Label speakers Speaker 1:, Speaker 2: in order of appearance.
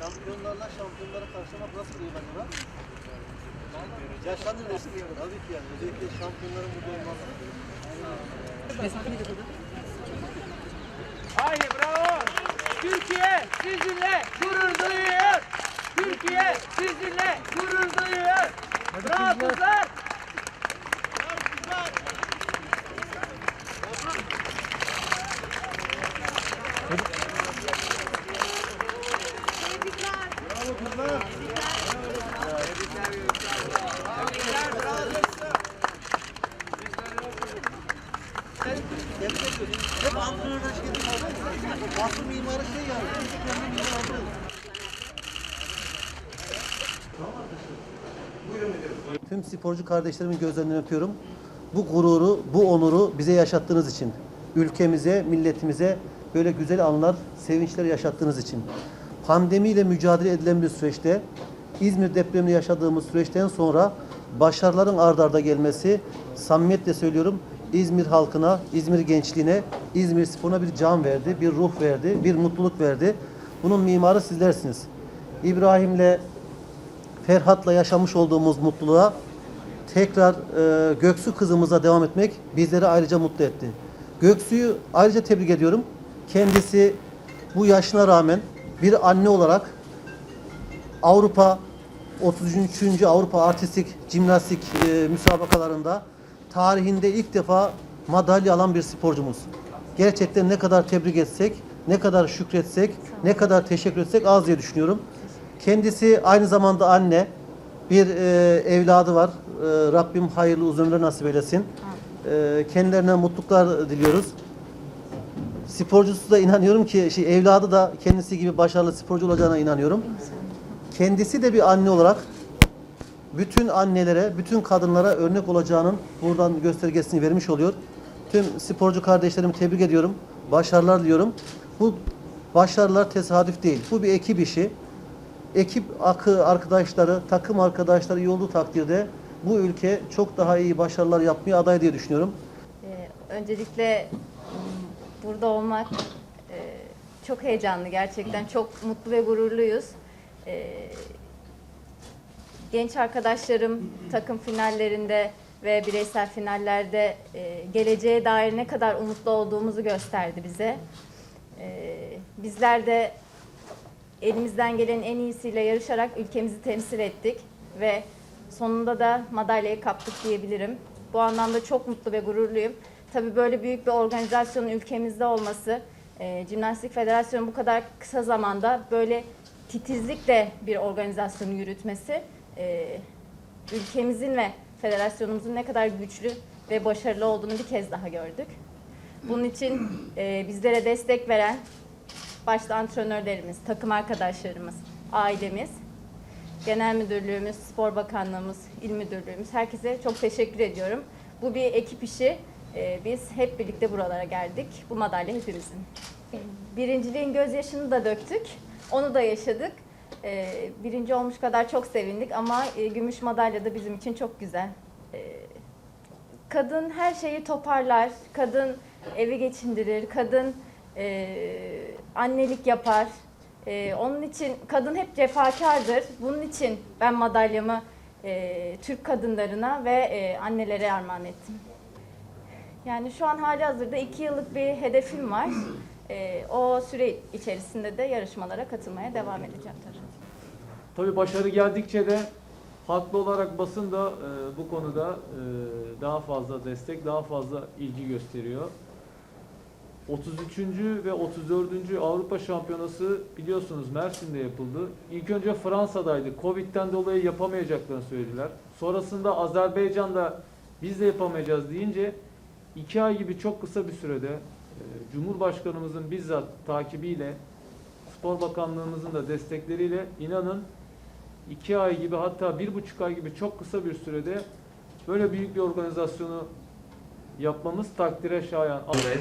Speaker 1: Şampiyonlarla şampiyonları karşılamak nasıl bir acaba? Yaşlandı resim Tabii ki yani. Özellikle şampiyonların burada olması.
Speaker 2: Haydi bravo. Türkiye sizinle gurur duyuyor. Türkiye sizinle gurur duyuyor. Bravo kızlar.
Speaker 1: Ediyorum. Hep antrenörler var. Asıl mimarı şey yani. Kendi mimarı. Tüm sporcu kardeşlerimin gözlerinden öpüyorum. Bu gururu, bu onuru bize yaşattığınız için, ülkemize, milletimize böyle güzel anlar, sevinçler yaşattığınız için. Pandemiyle mücadele edilen bir süreçte, İzmir depremini yaşadığımız süreçten sonra başarıların ard arda gelmesi, samimiyetle söylüyorum, İzmir halkına, İzmir gençliğine, İzmir sporuna bir can verdi, bir ruh verdi, bir mutluluk verdi. Bunun mimarı sizlersiniz. İbrahim'le Ferhat'la yaşamış olduğumuz mutluluğa tekrar e, Göksu kızımıza devam etmek bizleri ayrıca mutlu etti. Göksu'yu ayrıca tebrik ediyorum. Kendisi bu yaşına rağmen bir anne olarak Avrupa 33. Avrupa Artistik Jimnastik e, müsabakalarında tarihinde ilk defa madalya alan bir sporcumuz. Gerçekten ne kadar tebrik etsek, ne kadar şükretsek, ne kadar teşekkür etsek az diye düşünüyorum. Kendisi aynı zamanda anne, bir e, evladı var. E, Rabbim hayırlı uzun ömürler nasip eylesin. E, kendilerine mutluluklar diliyoruz. Sporcusu da inanıyorum ki şey, evladı da kendisi gibi başarılı sporcu olacağına inanıyorum. Kendisi de bir anne olarak bütün annelere, bütün kadınlara örnek olacağının buradan göstergesini vermiş oluyor. Tüm sporcu kardeşlerimi tebrik ediyorum. Başarılar diliyorum. Bu başarılar tesadüf değil. Bu bir ekip işi. Ekip akı arkadaşları, takım arkadaşları olduğu takdirde bu ülke çok daha iyi başarılar yapmaya aday diye düşünüyorum.
Speaker 3: Ee, öncelikle m, burada olmak e, çok heyecanlı gerçekten çok mutlu ve gururluyuz. Ee, genç arkadaşlarım takım finallerinde ve bireysel finallerde e, geleceğe dair ne kadar umutlu olduğumuzu gösterdi bize. Ee, bizler de elimizden gelen en iyisiyle yarışarak ülkemizi temsil ettik ve sonunda da madalyayı kaptık diyebilirim. Bu anlamda çok mutlu ve gururluyum. Tabii böyle büyük bir organizasyonun ülkemizde olması, e, Jimnastik Federasyonu bu kadar kısa zamanda böyle titizlikle bir organizasyonu yürütmesi, e, ülkemizin ve federasyonumuzun ne kadar güçlü ve başarılı olduğunu bir kez daha gördük. Bunun için e, bizlere destek veren başta antrenörlerimiz, takım arkadaşlarımız, ailemiz, genel müdürlüğümüz, spor bakanlığımız, il müdürlüğümüz herkese çok teşekkür ediyorum. Bu bir ekip işi. Ee, biz hep birlikte buralara geldik. Bu madalya hepimizin. Birinciliğin gözyaşını da döktük. Onu da yaşadık. Ee, birinci olmuş kadar çok sevindik ama e, gümüş madalya da bizim için çok güzel. Ee, kadın her şeyi toparlar, kadın evi geçindirir, kadın e, annelik yapar. E, onun için kadın hep cefakardır. Bunun için ben madalyamı e, Türk kadınlarına ve e, annelere armağan ettim. Yani şu an hali hazırda iki yıllık bir hedefim var. E, o süre içerisinde de yarışmalara katılmaya devam edeceğim tabii.
Speaker 4: Tabii başarı geldikçe de haklı olarak basın da e, bu konuda e, daha fazla destek, daha fazla ilgi gösteriyor. 33. ve 34. Avrupa Şampiyonası biliyorsunuz Mersin'de yapıldı. İlk önce Fransa'daydı. Covid'den dolayı yapamayacaklarını söylediler. Sonrasında Azerbaycan'da biz de yapamayacağız deyince iki ay gibi çok kısa bir sürede e, Cumhurbaşkanımızın bizzat takibiyle Spor Bakanlığımızın da destekleriyle inanın iki ay gibi hatta bir buçuk ay gibi çok kısa bir sürede böyle büyük bir organizasyonu yapmamız takdire şayan.
Speaker 5: Evet.